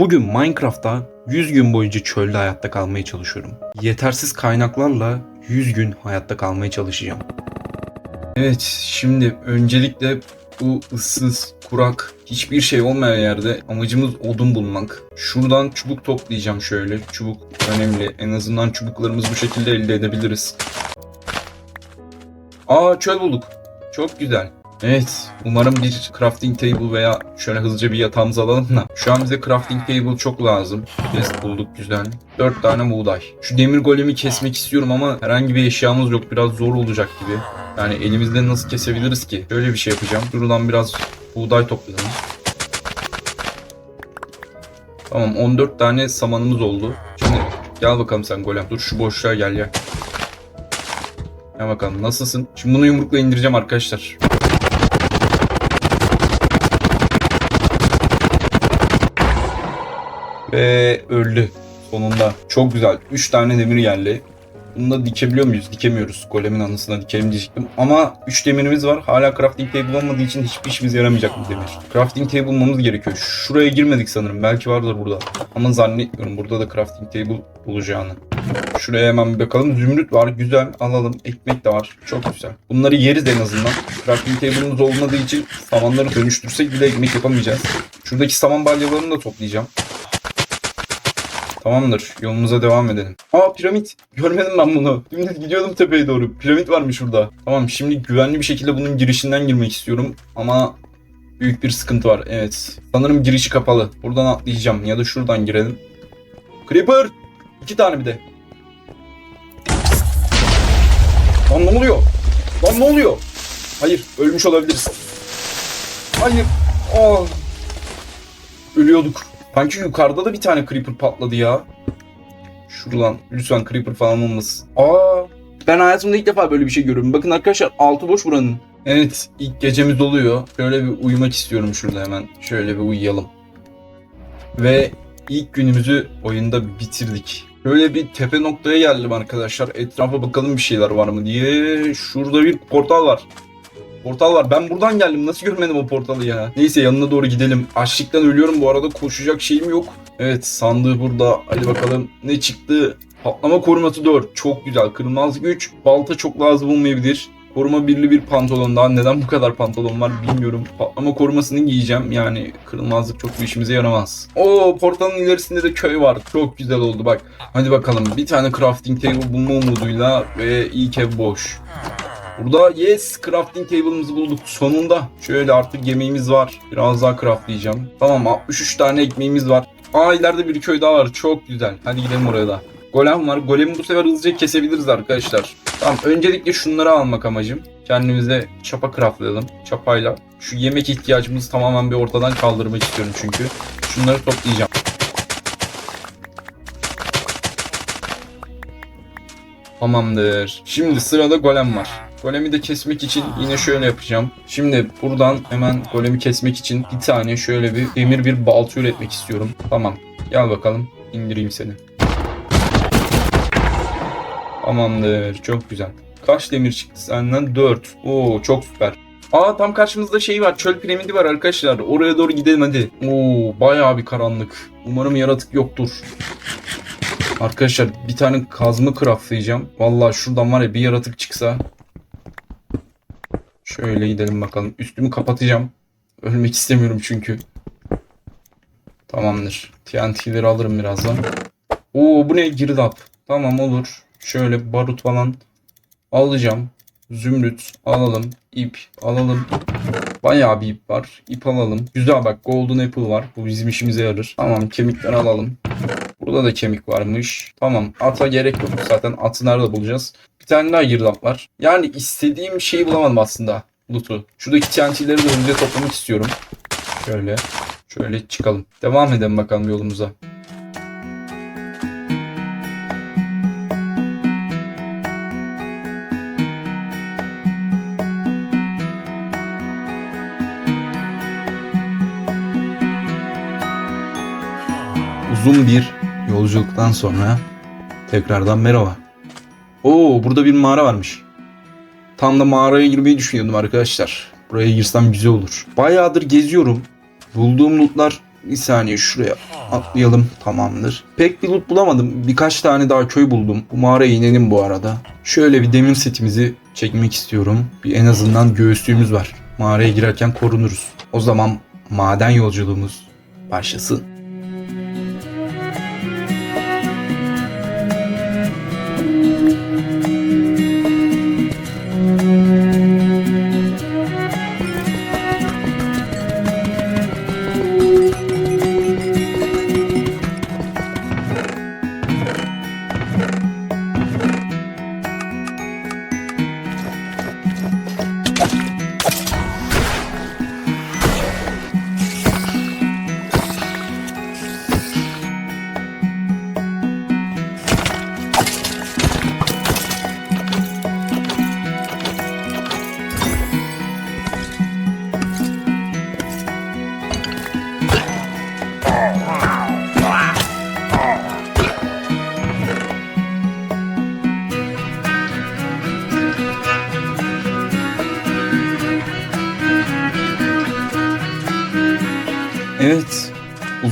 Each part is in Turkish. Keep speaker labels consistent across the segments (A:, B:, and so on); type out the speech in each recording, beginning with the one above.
A: Bugün Minecraft'ta 100 gün boyunca çölde hayatta kalmaya çalışıyorum. Yetersiz kaynaklarla 100 gün hayatta kalmaya çalışacağım. Evet, şimdi öncelikle bu ıssız, kurak, hiçbir şey olmayan yerde amacımız odun bulmak. Şuradan çubuk toplayacağım şöyle. Çubuk önemli. En azından çubuklarımızı bu şekilde elde edebiliriz. Aa çöl bulduk. Çok güzel. Evet, umarım bir crafting table veya şöyle hızlıca bir yatağımızı alalım da. Şu an bize crafting table çok lazım. Chest bulduk güzel. 4 tane buğday. Şu demir golemi kesmek istiyorum ama herhangi bir eşyamız yok. Biraz zor olacak gibi. Yani elimizde nasıl kesebiliriz ki? Böyle bir şey yapacağım. Şuradan biraz buğday toplayalım. Tamam 14 tane samanımız oldu. Şimdi gel bakalım sen golem. Dur şu boşluğa gel ya. Gel bakalım nasılsın? Şimdi bunu yumrukla indireceğim arkadaşlar. Ve öldü sonunda. Çok güzel. 3 tane demir geldi. Bunu da dikebiliyor muyuz? Dikemiyoruz. Golemin anısına dikelim diyecektim. Ama 3 demirimiz var. Hala crafting table olmadığı için hiçbir işimize yaramayacak bu demir. Crafting table bulmamız gerekiyor. Şuraya girmedik sanırım. Belki vardır burada. Ama zannetmiyorum burada da crafting table olacağını. Şuraya hemen bir bakalım. Zümrüt var. Güzel. Alalım. Ekmek de var. Çok güzel. Bunları yeriz en azından. Crafting table'ımız olmadığı için samanları dönüştürsek bile ekmek yapamayacağız. Şuradaki saman balyalarını da toplayacağım. Tamamdır. Yolumuza devam edelim. Aa piramit. Görmedim ben bunu. Dümdüz gidiyordum tepeye doğru. Piramit varmış şurada. Tamam şimdi güvenli bir şekilde bunun girişinden girmek istiyorum. Ama büyük bir sıkıntı var. Evet. Sanırım girişi kapalı. Buradan atlayacağım. Ya da şuradan girelim. Creeper. İki tane bir de. Lan ne oluyor? Lan ne oluyor? Hayır. Ölmüş olabiliriz. Hayır. Aa. Ölüyorduk. Sanki yukarıda da bir tane creeper patladı ya. Şuradan lütfen creeper falan olmasın. Aa, ben hayatımda ilk defa böyle bir şey görüyorum. Bakın arkadaşlar altı boş buranın. Evet ilk gecemiz oluyor. Şöyle bir uyumak istiyorum şurada hemen. Şöyle bir uyuyalım. Ve ilk günümüzü oyunda bitirdik. Böyle bir tepe noktaya geldim arkadaşlar. Etrafa bakalım bir şeyler var mı diye. Şurada bir portal var. Portal var. Ben buradan geldim. Nasıl görmedim o portalı ya? Neyse yanına doğru gidelim. Açlıktan ölüyorum bu arada. Koşacak şeyim yok. Evet sandığı burada. Hadi bakalım. Ne çıktı? Patlama koruması 4. Çok güzel. Kırılmaz güç. Balta çok lazım olmayabilir. Koruma birli bir pantolon daha. Neden bu kadar pantolon var bilmiyorum. Patlama korumasını giyeceğim. Yani kırılmazlık çok bir işimize yaramaz. Oo portalın ilerisinde de köy var. Çok güzel oldu bak. Hadi bakalım. Bir tane crafting table bulma umuduyla ve ilk ev boş. Burada yes crafting table'ımızı bulduk sonunda. Şöyle artık yemeğimiz var. Biraz daha craftlayacağım. Tamam 63 tane ekmeğimiz var. Aa ileride bir köy daha var. Çok güzel. Hadi gidelim oraya da. Golem var. Golemi bu sefer hızlıca kesebiliriz arkadaşlar. Tamam öncelikle şunları almak amacım. Kendimize çapa craftlayalım. Çapayla. Şu yemek ihtiyacımızı tamamen bir ortadan kaldırmak istiyorum çünkü. Şunları toplayacağım. Tamamdır. Şimdi sırada golem var. Golemi de kesmek için yine şöyle yapacağım. Şimdi buradan hemen golemi kesmek için bir tane şöyle bir demir bir balta üretmek istiyorum. Tamam. Gel bakalım. indireyim seni. Tamamdır. Çok güzel. Kaç demir çıktı senden? 4. Oo çok süper. Aa tam karşımızda şey var. Çöl piramidi var arkadaşlar. Oraya doğru gidelim hadi. Oo bayağı bir karanlık. Umarım yaratık yoktur. Arkadaşlar bir tane kazma craftlayacağım. Vallahi şuradan var ya bir yaratık çıksa. Şöyle gidelim bakalım. Üstümü kapatacağım. Ölmek istemiyorum çünkü. Tamamdır. TNT'leri alırım birazdan. Oo bu ne girdap. Tamam olur. Şöyle barut falan alacağım. Zümrüt alalım. İp alalım. Bayağı bir ip var. İp alalım. Güzel bak golden apple var. Bu bizim işimize yarar. Tamam kemikleri alalım. Burada da kemik varmış. Tamam ata gerek yok. Zaten atı nerede bulacağız? Bir tane daha girdap var. Yani istediğim şeyi bulamadım aslında. Loot'u. Şuradaki TNT'leri de önce toplamak istiyorum. Şöyle. Şöyle çıkalım. Devam edelim bakalım yolumuza. Uzun bir yolculuktan sonra tekrardan merhaba. Oo burada bir mağara varmış. Tam da mağaraya girmeyi düşünüyordum arkadaşlar. Buraya girsem güzel olur. Bayağıdır geziyorum. Bulduğum lootlar Bir saniye şuraya atlayalım. Tamamdır. Pek bir loot bulamadım. Birkaç tane daha köy buldum. Bu mağaraya inelim bu arada. Şöyle bir demir setimizi çekmek istiyorum. Bir en azından göğüslüğümüz var. Mağaraya girerken korunuruz. O zaman maden yolculuğumuz başlasın.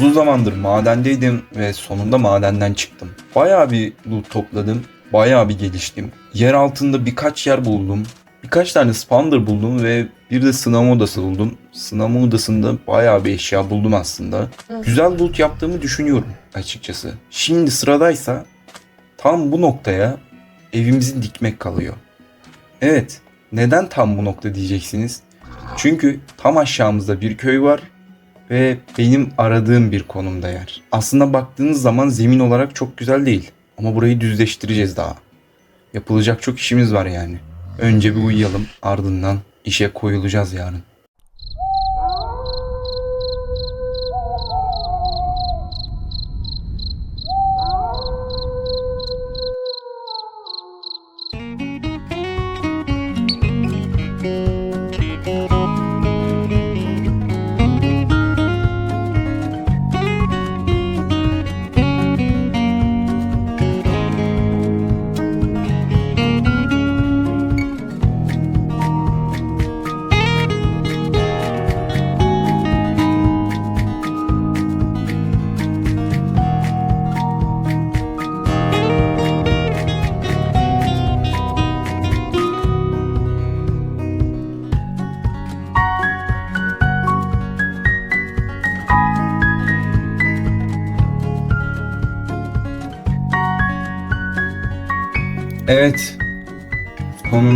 A: Uzun zamandır madendeydim ve sonunda madenden çıktım. Bayağı bir loot topladım. Bayağı bir geliştim. Yer altında birkaç yer buldum. Birkaç tane spawner buldum ve bir de sınavma odası buldum. Sınavma odasında bayağı bir eşya buldum aslında. Güzel loot yaptığımı düşünüyorum açıkçası. Şimdi sıradaysa tam bu noktaya evimizi dikmek kalıyor. Evet, neden tam bu nokta diyeceksiniz? Çünkü tam aşağımızda bir köy var ve benim aradığım bir konumda yer. Aslında baktığınız zaman zemin olarak çok güzel değil. Ama burayı düzleştireceğiz daha. Yapılacak çok işimiz var yani. Önce bir uyuyalım ardından işe koyulacağız yarın.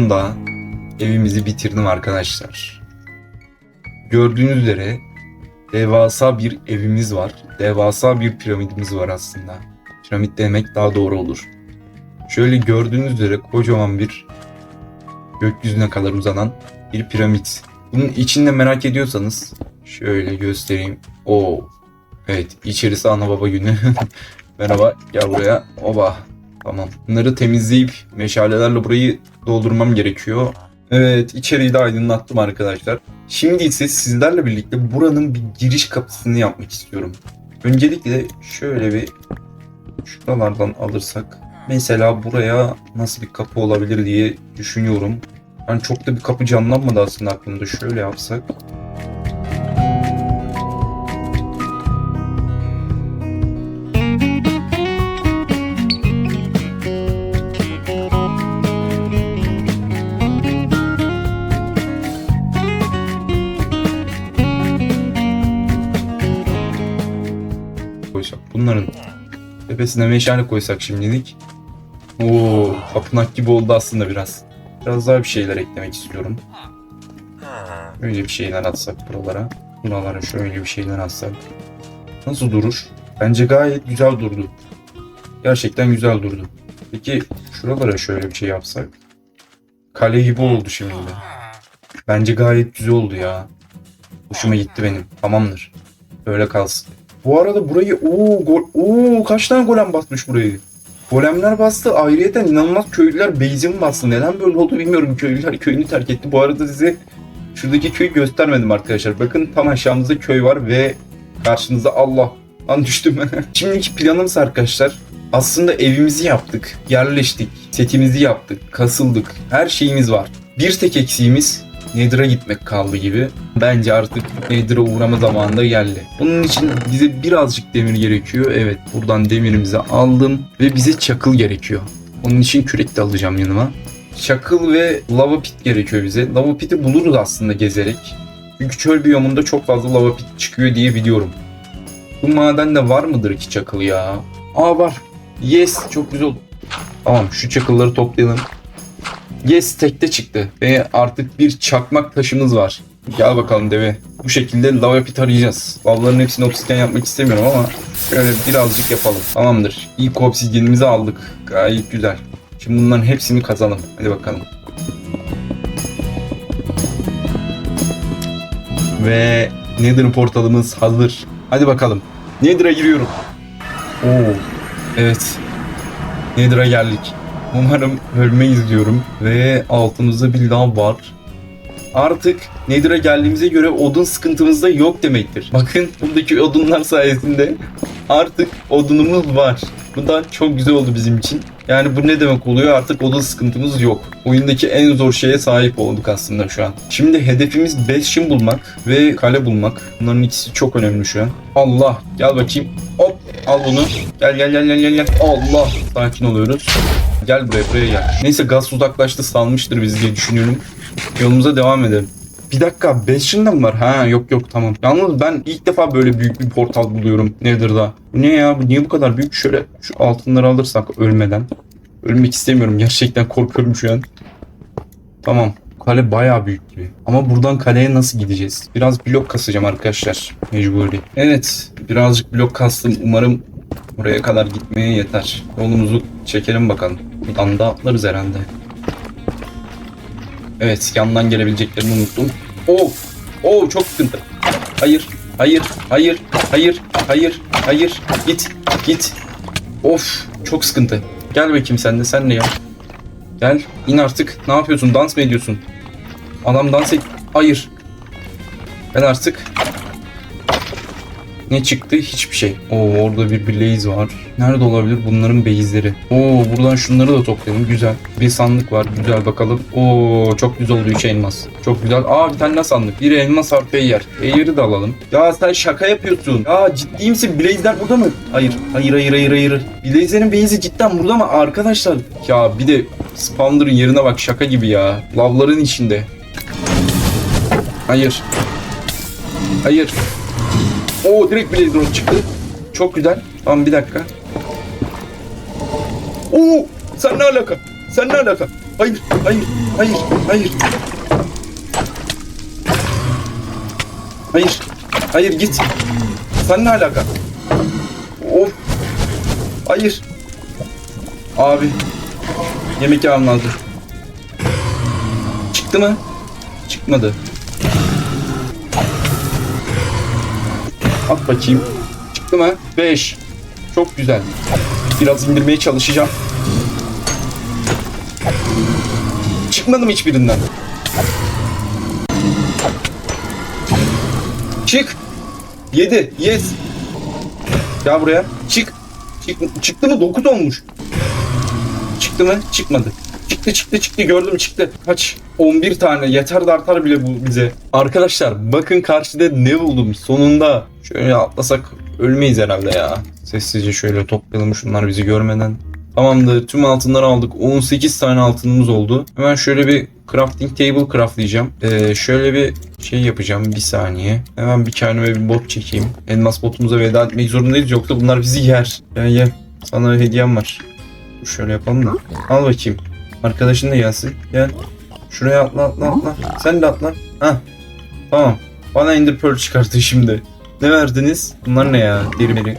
A: Sonunda evimizi bitirdim arkadaşlar. Gördüğünüz üzere devasa bir evimiz var. Devasa bir piramidimiz var aslında. Piramit demek daha doğru olur. Şöyle gördüğünüz üzere kocaman bir gökyüzüne kadar uzanan bir piramit. Bunun içinde merak ediyorsanız şöyle göstereyim. Oo. Evet, içerisi ana baba günü. Merhaba, gel buraya. Oba. Tamam. Bunları temizleyip meşalelerle burayı doldurmam gerekiyor. Evet içeriği de aydınlattım arkadaşlar. Şimdi ise sizlerle birlikte buranın bir giriş kapısını yapmak istiyorum. Öncelikle şöyle bir şuralardan alırsak mesela buraya nasıl bir kapı olabilir diye düşünüyorum. Yani çok da bir kapı canlanmadı aslında aklımda. Şöyle yapsak. Tepesine meşale koysak şimdilik. Oo, tapınak gibi oldu aslında biraz. Biraz daha bir şeyler eklemek istiyorum. Öyle bir şeyler atsak buralara. Buralara şöyle bir şeyler atsak. Nasıl durur? Bence gayet güzel durdu. Gerçekten güzel durdu. Peki şuralara şöyle bir şey yapsak. Kale gibi oldu şimdi. Bence gayet güzel oldu ya. Hoşuma gitti benim. Tamamdır. Böyle kalsın. Bu arada burayı ooo gol ooo kaç tane golem basmış burayı. Golemler bastı. Ayrıyeten inanılmaz köylüler base'imi bastı. Neden böyle oldu bilmiyorum. Köylüler köyünü terk etti. Bu arada size şuradaki köyü göstermedim arkadaşlar. Bakın tam aşağımızda köy var ve karşınızda Allah. Lan düştüm. Şimdiki planımız arkadaşlar. Aslında evimizi yaptık. Yerleştik. Setimizi yaptık. Kasıldık. Her şeyimiz var. Bir tek eksiğimiz Nether'a gitmek kaldı gibi. Bence artık Nether'a uğrama zamanı da geldi. Bunun için bize birazcık demir gerekiyor. Evet buradan demirimizi aldım ve bize çakıl gerekiyor. Onun için kürek de alacağım yanıma. Çakıl ve lava pit gerekiyor bize. Lava pit'i buluruz aslında gezerek. Çünkü çöl biyomunda çok fazla lava pit çıkıyor diye biliyorum. Bu madende var mıdır ki çakıl ya? Aa var. Yes çok güzel. Tamam şu çakılları toplayalım. Yes tekte çıktı. Ve artık bir çakmak taşımız var. Gel bakalım deve. Bu şekilde lava pit arayacağız. Lavların hepsini obsidyen yapmak istemiyorum ama şöyle birazcık yapalım. Tamamdır. İlk obsidyenimizi aldık. Gayet güzel. Şimdi bunların hepsini kazalım. Hadi bakalım. Ve Nether portalımız hazır. Hadi bakalım. Nether'a giriyorum. Oo. Evet. Nether'a geldik. Umarım ölmeyiz diyorum. Ve altımızda bir lav var. Artık Nether'a geldiğimize göre odun sıkıntımız da yok demektir. Bakın buradaki odunlar sayesinde artık odunumuz var. Bu da çok güzel oldu bizim için. Yani bu ne demek oluyor? Artık odun sıkıntımız yok. Oyundaki en zor şeye sahip olduk aslında şu an. Şimdi hedefimiz Bastion bulmak ve kale bulmak. Bunların ikisi çok önemli şu an. Allah gel bakayım. Hop al bunu. Gel gel gel gel gel. Allah sakin oluyoruz. Gel buraya buraya gel. Neyse gaz uzaklaştı salmıştır bizi diye düşünüyorum. Yolumuza devam edelim. Bir dakika Bastion'da mı var? Ha yok yok tamam. Yalnız ben ilk defa böyle büyük bir portal buluyorum Nether'da. Bu ne ya? Bu niye bu kadar büyük? Şöyle şu altınları alırsak ölmeden. Ölmek istemiyorum. Gerçekten korkuyorum şu an. Tamam. Kale bayağı büyük gibi. Ama buradan kaleye nasıl gideceğiz? Biraz blok kasacağım arkadaşlar. Mecburi. Evet. Birazcık blok kastım. Umarım buraya kadar gitmeye yeter. Yolumuzu çekelim bakalım. Buradan da atlarız herhalde. Evet. Yandan gelebileceklerini unuttum. Oh. Oh çok sıkıntı. Hayır. Hayır. Hayır. Hayır. Hayır. Hayır. Git. Git. Of. Çok sıkıntı. Gel bakayım sen de. Sen de ya. Gel. in artık. Ne yapıyorsun? Dans mı ediyorsun? Adam dans et... Hayır. Ben artık... Ne çıktı? Hiçbir şey. Oo orada bir blaze var. Nerede olabilir bunların base'leri? Oo buradan şunları da toplayalım. Güzel. Bir sandık var. Güzel bakalım. Oo çok güzel oldu 3 elmas. Çok güzel. Aa bir tane sandık. Bir elmas artı yer. Eyer'i de alalım. Ya sen şaka yapıyorsun. Ya ciddi misin? Blaze'ler burada mı? Hayır. Hayır hayır hayır hayır. Blaze'lerin base'i cidden burada mı? Arkadaşlar. Ya bir de Spawner'ın yerine bak şaka gibi ya. Lavların içinde. Hayır. Hayır. Oo direkt Blaze Drone çıktı. Çok güzel. Tamam bir dakika. Oo sen ne alaka? Sen ne alaka? Hayır, hayır, hayır, hayır. Hayır, hayır git. Sen ne alaka? Of. Hayır. Abi. Yemek yemem lazım. Çıktı mı? Çıkmadı. Bakayım. Çıktı mı? 5. Çok güzel. Biraz indirmeye çalışacağım. Çıkmadım hiçbirinden. Çık. 7. Yes. Gel buraya. Çık. Çık. Çıktı mı? 9 olmuş. Çıktı mı? Çıkmadı. Çıktı çıktı çıktı gördüm çıktı. Kaç? 11 tane yeter de bile bu bize. Arkadaşlar bakın karşıda ne buldum sonunda. Şöyle atlasak ölmeyiz herhalde ya. Sessizce şöyle toplayalım şunlar bizi görmeden. Tamamdır tüm altınları aldık. 18 tane altınımız oldu. Hemen şöyle bir crafting table craftlayacağım. Ee, şöyle bir şey yapacağım bir saniye. Hemen bir kendime bir bot çekeyim. Elmas botumuza veda etmek zorundayız yoksa bunlar bizi yer. Gel gel. Sana hediyem var. Şöyle yapalım da. Al bakayım. Arkadaşın da gelsin. Gel. Şuraya atla atla atla. Sen de atla. Hah. Tamam. Bana Ender Pearl çıkarttı şimdi. Ne verdiniz? Bunlar ne ya? Deri meri.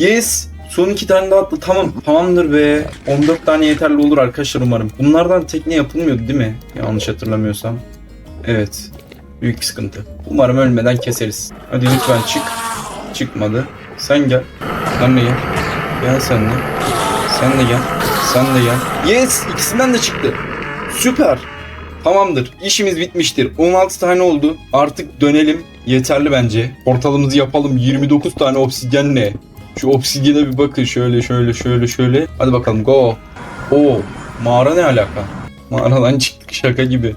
A: Yes. Son iki tane daha attı. Tamam. Tamamdır be. 14 tane yeterli olur arkadaşlar umarım. Bunlardan tekne yapılmıyordu değil mi? Yanlış hatırlamıyorsam. Evet. Büyük sıkıntı. Umarım ölmeden keseriz. Hadi lütfen çık. Çıkmadı. Sen gel. Sen de gel. Gel sen de. Sen de gel. Sen de gel. Yes! ikisinden de çıktı. Süper. Tamamdır. İşimiz bitmiştir. 16 tane oldu. Artık dönelim. Yeterli bence. Portalımızı yapalım. 29 tane obsidyen ne? Şu obsidyene bir bakın. Şöyle şöyle şöyle şöyle. Hadi bakalım go. Oo. Mağara ne alaka? Mağaradan çıktık şaka gibi.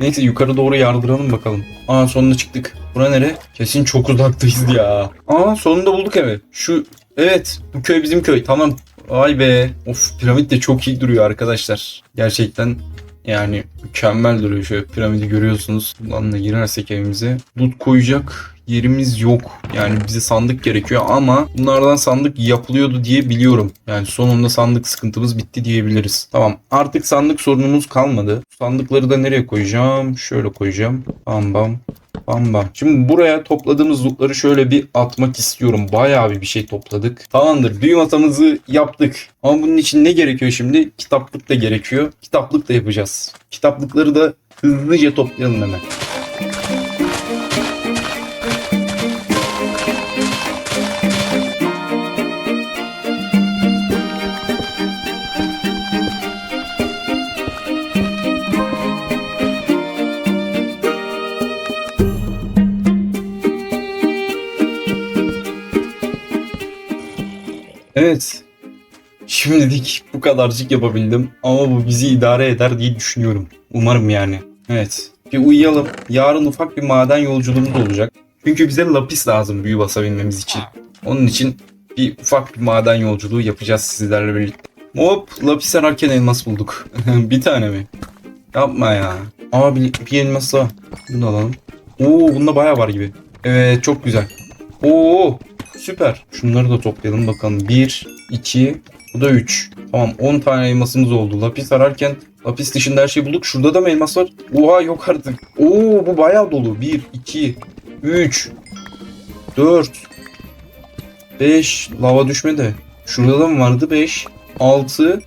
A: Neyse yukarı doğru yardıralım bakalım. Aa sonunda çıktık. Bura nere? Kesin çok uzaktayız ya. Aa sonunda bulduk evi. Şu evet bu köy bizim köy. Tamam. Vay be. Of piramit de çok iyi duruyor arkadaşlar. Gerçekten yani mükemmel duruyor şöyle piramidi görüyorsunuz. Da girersek evimize. Loot koyacak yerimiz yok. Yani bize sandık gerekiyor ama bunlardan sandık yapılıyordu diye biliyorum. Yani sonunda sandık sıkıntımız bitti diyebiliriz. Tamam artık sandık sorunumuz kalmadı. Sandıkları da nereye koyacağım? Şöyle koyacağım. Bam bam. Bam bam. Şimdi buraya topladığımız lootları şöyle bir atmak istiyorum. Bayağı bir bir şey topladık. Tamamdır. Büyü masamızı yaptık. Ama bunun için ne gerekiyor şimdi? Kitaplık da gerekiyor. Kitaplık da yapacağız. Kitaplıkları da hızlıca toplayalım hemen. Evet. Şimdilik bu kadarcık yapabildim. Ama bu bizi idare eder diye düşünüyorum. Umarım yani. Evet. Bir uyuyalım. Yarın ufak bir maden yolculuğumuz olacak. Çünkü bize lapis lazım büyü basabilmemiz için. Onun için bir ufak bir maden yolculuğu yapacağız sizlerle birlikte. Hop lapis ararken elmas bulduk. bir tane mi? Yapma ya. Aa bir, bir elmas daha. Bunu alalım. Oo bunda bayağı var gibi. Evet çok güzel. Oo süper. Şunları da toplayalım bakalım. 1, 2, bu da 3. Tamam 10 tane elmasımız oldu. Lapis ararken lapis dışında her şeyi bulduk. Şurada da mı elmas var? Oha yok artık. Oo bu bayağı dolu. 1, 2, 3, 4, 5. Lava düşmedi. Şurada da mı vardı? 5, 6,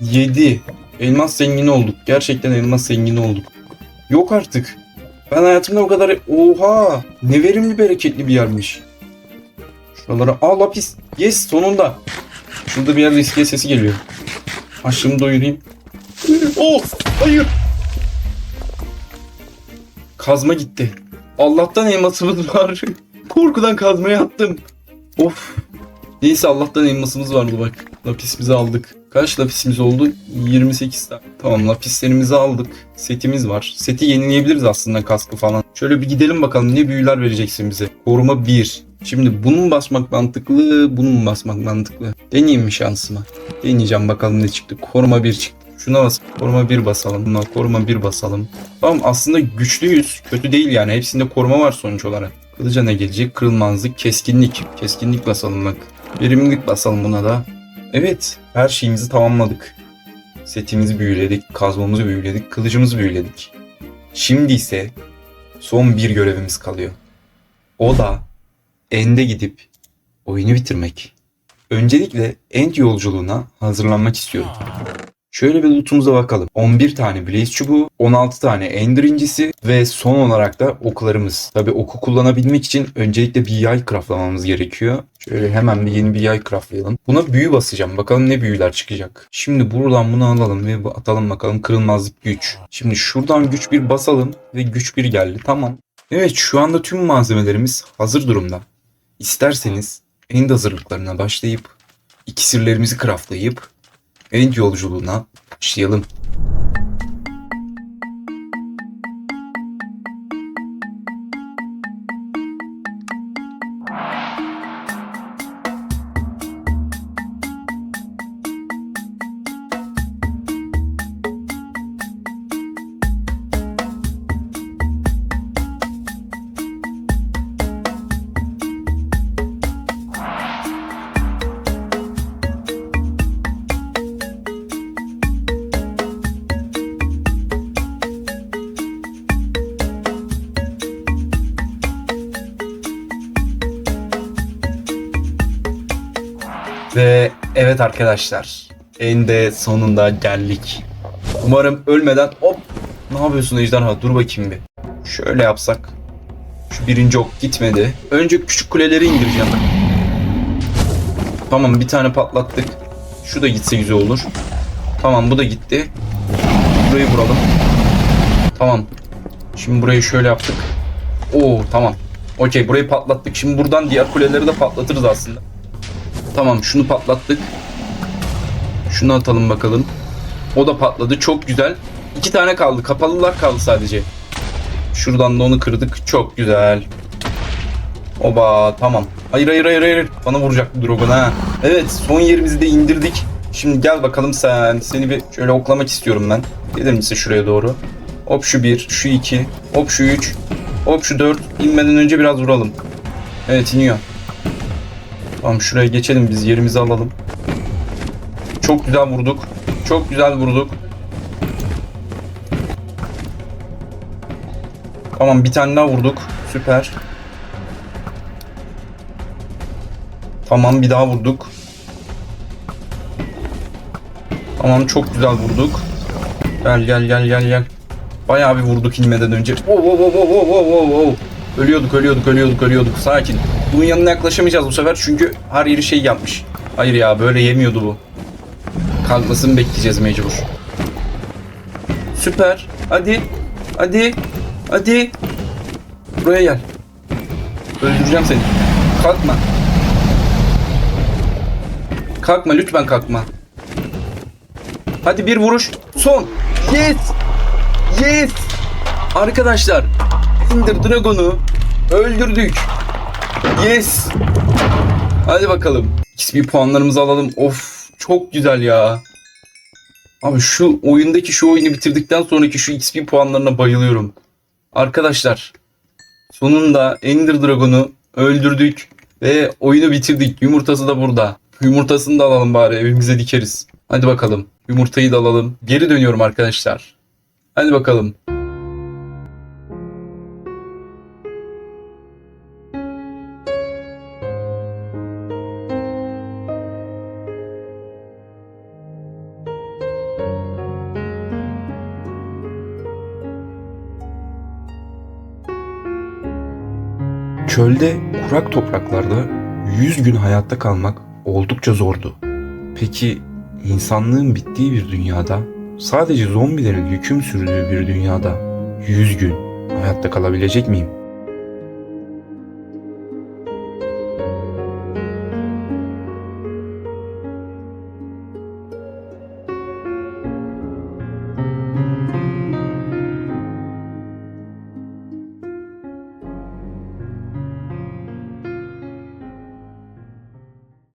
A: 7. Elmas zengini olduk. Gerçekten elmas zengini olduk. Yok artık. Ben hayatımda o kadar... Oha! Ne verimli bereketli bir yermiş. Şuralara... Aa lapis. Yes sonunda. Şurada bir yerde iskele sesi geliyor. Açlığımı doyurayım. Oh! Hayır! Kazma gitti. Allah'tan elmasımız var. Korkudan kazmaya attım. Of. Neyse Allah'tan elmasımız vardı bak. Lapisimizi aldık. Kaç lapisimiz oldu? 28 tane. Tamam lapislerimizi aldık. Setimiz var. Seti yenileyebiliriz aslında kaskı falan. Şöyle bir gidelim bakalım ne büyüler vereceksin bize. Koruma 1. Şimdi bunu mu basmak mantıklı, bunu mu basmak mantıklı? Deneyeyim mi şansımı? Deneyeceğim bakalım ne çıktı. Koruma 1 çıktı. Şuna bas. Koruma 1 basalım. Buna koruma 1 basalım. Tamam aslında güçlüyüz. Kötü değil yani. Hepsinde koruma var sonuç olarak. Kılıca ne gelecek? Kırılmazlık, keskinlik. Keskinlik basalım bak. Verimlilik basalım buna da. Evet, her şeyimizi tamamladık. Setimizi büyüledik, kazmamızı büyüledik, kılıcımızı büyüledik. Şimdi ise son bir görevimiz kalıyor. O da End'e gidip oyunu bitirmek. Öncelikle End yolculuğuna hazırlanmak istiyorum. Şöyle bir lootumuza bakalım. 11 tane Blaze çubuğu, 16 tane Ender incisi ve son olarak da oklarımız. Tabi oku kullanabilmek için öncelikle bir yay craftlamamız gerekiyor. Şöyle hemen bir yeni bir yay craftlayalım. Buna büyü basacağım. Bakalım ne büyüler çıkacak. Şimdi buradan bunu alalım ve atalım bakalım. Kırılmazlık güç. Şimdi şuradan güç bir basalım ve güç bir geldi. Tamam. Evet şu anda tüm malzemelerimiz hazır durumda. İsterseniz end hazırlıklarına başlayıp iksirlerimizi craftlayıp end yolculuğuna başlayalım. Evet arkadaşlar. En de sonunda geldik. Umarım ölmeden hop. Ne yapıyorsun ejderha? Dur bakayım bir. Şöyle yapsak. Şu birinci ok gitmedi. Önce küçük kuleleri indireceğim. Tamam bir tane patlattık. Şu da gitse güzel olur. Tamam bu da gitti. Burayı vuralım. Tamam. Şimdi burayı şöyle yaptık. Oo tamam. Okey burayı patlattık. Şimdi buradan diğer kuleleri de patlatırız aslında. Tamam şunu patlattık. Şunu atalım bakalım. O da patladı. Çok güzel. İki tane kaldı. Kapalılar kaldı sadece. Şuradan da onu kırdık. Çok güzel. Oba tamam. Hayır hayır hayır hayır. Bana vuracak Drogon ha. Evet son yerimizi de indirdik. Şimdi gel bakalım sen. Seni bir şöyle oklamak istiyorum ben. Gelir misin şuraya doğru? Hop şu bir, şu iki, hop şu üç, hop şu dört. İnmeden önce biraz vuralım. Evet iniyor. Tamam şuraya geçelim biz yerimizi alalım. Çok güzel vurduk. Çok güzel vurduk. Tamam bir tane daha vurduk. Süper. Tamam bir daha vurduk. Tamam çok güzel vurduk. Gel gel gel gel gel. Bayağı bir vurduk inmeden önce. Wow wow wow wow wow wow wow. Ölüyorduk ölüyorduk ölüyorduk ölüyorduk. Sakin. Bunun yanına yaklaşamayacağız bu sefer çünkü her yeri şey yapmış. Hayır ya böyle yemiyordu bu. Kalkmasını bekleyeceğiz mecbur. Süper. Hadi. Hadi. Hadi. Buraya gel. Öldüreceğim seni. Kalkma. Kalkma lütfen kalkma. Hadi bir vuruş. Son. Yes. Yes. Arkadaşlar. Ender Dragon'u öldürdük. Yes. Hadi bakalım. XP puanlarımızı alalım. Of çok güzel ya. Abi şu oyundaki şu oyunu bitirdikten sonraki şu XP puanlarına bayılıyorum. Arkadaşlar sonunda Ender Dragon'u öldürdük ve oyunu bitirdik. Yumurtası da burada. Yumurtasını da alalım bari evimize dikeriz. Hadi bakalım. Yumurtayı da alalım. Geri dönüyorum arkadaşlar. Hadi bakalım.
B: Çölde kurak topraklarda 100 gün hayatta kalmak oldukça zordu. Peki insanlığın bittiği bir dünyada, sadece zombilerin hüküm sürdüğü bir dünyada 100 gün hayatta kalabilecek miyim?